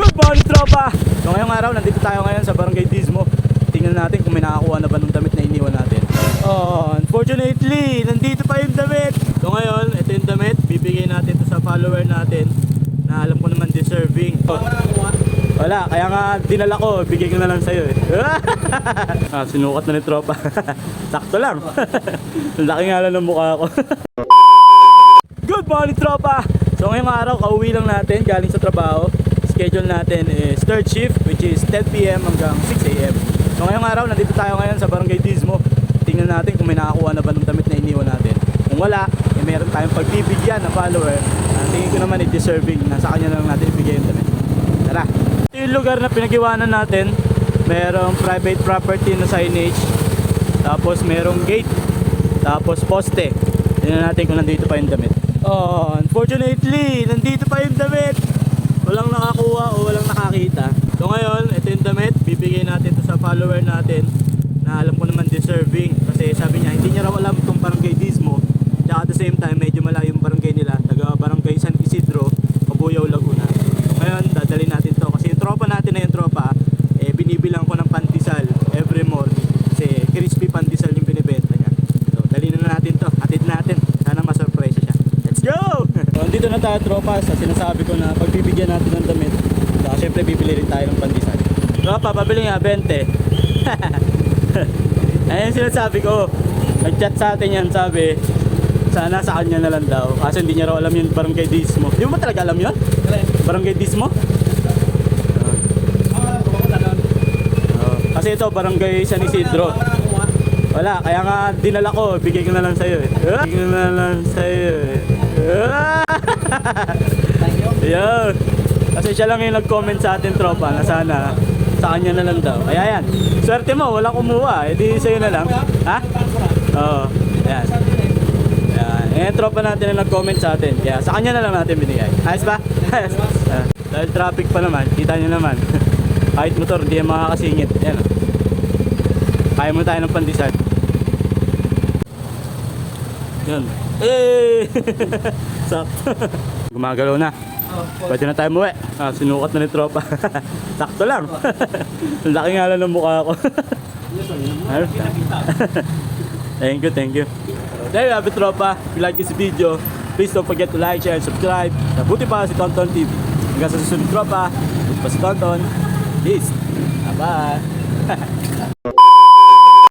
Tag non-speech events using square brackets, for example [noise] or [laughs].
Good morning, tropa! So ngayong araw, nandito tayo ngayon sa Barangay Dismo. Tingnan natin kung may nakakuha na ba ng damit na iniwan natin. Oh, unfortunately, nandito pa yung damit. So ngayon, ito yung damit. Bibigay natin to sa follower natin na alam ko naman deserving. Oh, wala, kaya nga dinala ko, bigay ko na lang sa'yo eh. [laughs] ah, sinukat na ni tropa. [laughs] Sakto lang. [laughs] Ang laki nga lang ng mukha ko. Good morning, tropa! So ngayong araw, kauwi lang natin galing sa trabaho. Schedule natin is third shift, which is 10pm hanggang 6am. So ngayong araw, nandito tayo ngayon sa Barangay Dismo. Tingnan natin kung may nakakuha na ba ng damit na iniwan natin. Kung wala, eh, meron tayong pagbibigyan na follower. Uh, tingin ko naman is deserving. Nasa kanya na lang natin ibigay yung damit. Tara! Ito yung lugar na pinag-iwanan natin. Merong private property na signage. Tapos merong gate. Tapos poste. Tingnan natin kung nandito pa yung damit. Oh, unfortunately, nandito pa yung damit. Nakakuha o walang nakakita. So ngayon, ito yung damit. Bibigay natin to sa follower natin na alam ko naman deserving. Kasi sabi niya, hindi niya raw alam itong barangay Dismo. At the same time, medyo malayo yung barangay nila. Taga barangay San Isidro, Kabuyaw, Laguna. Ngayon, dadali natin to. Kasi yung tropa natin na yung tropa, eh, binibilang ko ng pandesal every morning. Kasi crispy pandesal yung binibenta niya. So, dali na natin to. Atid natin. Sana masurprise siya. Let's go! [laughs] so, andito na tayo tropa sa sinasabi ko na pagbibigyan natin ng damit. Saka syempre bibili rin tayo ng pandesal. Tropa, pabili nga 20. [laughs] Ayun sinasabi ko. Nag-chat sa atin yan, sabi, sana sa kanya na lang daw. Kasi hindi niya raw alam yung barangay Dismo. Di mo ba talaga alam yun? Barangay Dismo? Oo. Kasi ito, barangay San Isidro. Wala, kaya nga dinala ko, bigay ko na lang sa'yo eh. Bigay ko na lang sa'yo eh. [laughs] Yun. Kasi siya lang yung nag-comment sa atin tropa na sana sa kanya na lang daw. Kaya yan. Swerte mo, wala kumuha. Eh di sa'yo na lang. Ha? Oo. Yan. Yan. Yan tropa natin na nag-comment sa atin. Kaya sa kanya na lang natin binigay. Ayos ba? [laughs] Ayos. Ah, dahil traffic pa naman, kita nyo naman. [laughs] Kahit motor, di yan makakasingit. Yan. oh. Kaya mo tayo ng pandesal. Yan. Eh! [laughs] Sakto. Gumagalaw na. Pwede na tayo muwi. Ah, sinukat na ni tropa. [laughs] Sakto lang. [laughs] Ang laki nga lang ng mukha ko. [laughs] Thank you, thank you. There you have it, tropa. If you like this video, please don't forget to like, share, and subscribe. Nabuti pa si Tonton TV. Hanggang sa susunod, tropa. Buti pa si Tonton. Peace. Bye-bye.